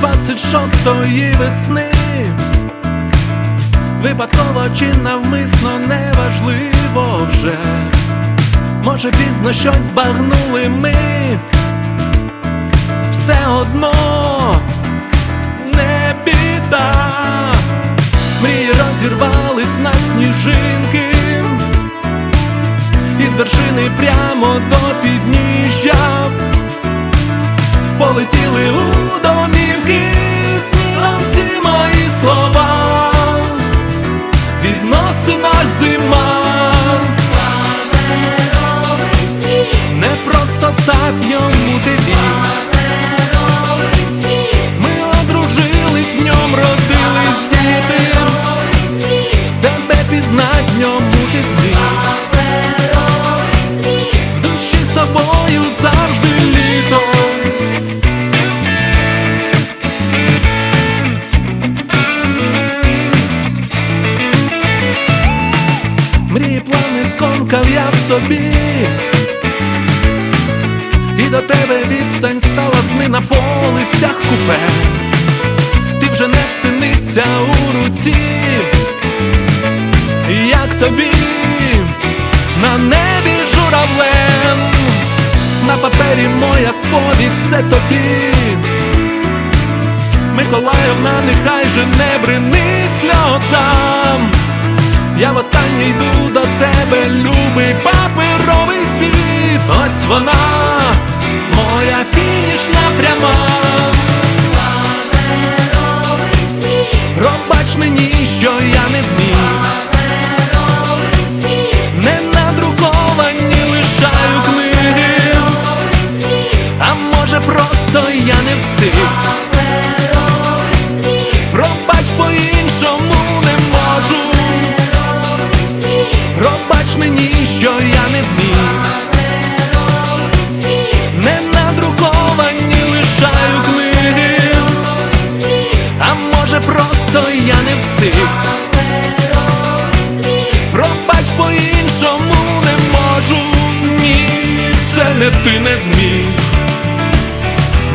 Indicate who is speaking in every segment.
Speaker 1: зустрілись 26-ї весни. Випадково чи навмисно неважливо вже. Може пізно щось збагнули ми. Все одно не біда. Мрії розірвались на сніжинки. Із вершини прямо до підніжжя полетіли у домівки Мрії плани скомкав я в собі. І до тебе відстань стала сни на полицях купе. Ти вже не синиця у руці, як тобі на небі журавлем, на папері моя сповідь це тобі. Миколаївна, нехай же не бринить сльозам. Я востаннє йду вона, моя фінішна пряма.
Speaker 2: паперовий
Speaker 1: Пробач мені, що я не зміг.
Speaker 2: паперовий
Speaker 1: Не надруковані лишаю книги,
Speaker 2: паперовий
Speaker 1: а може просто я не встиг. Не зміг.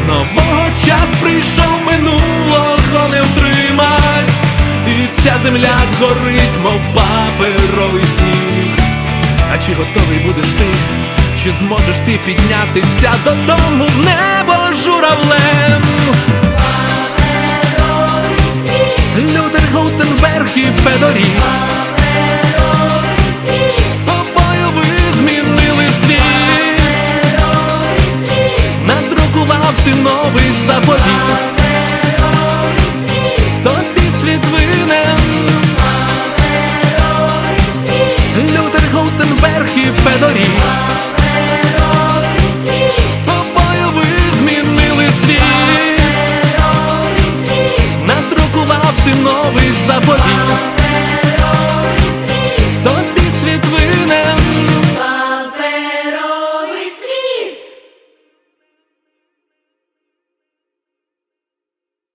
Speaker 1: Нового час прийшов минулого не втримать. І ця земля згорить, мов паперовий сніг. А чи готовий будеш ти? Чи зможеш ти піднятися додому в небо журавлем? Лютер Гутенберг і Федорів новий заповіт,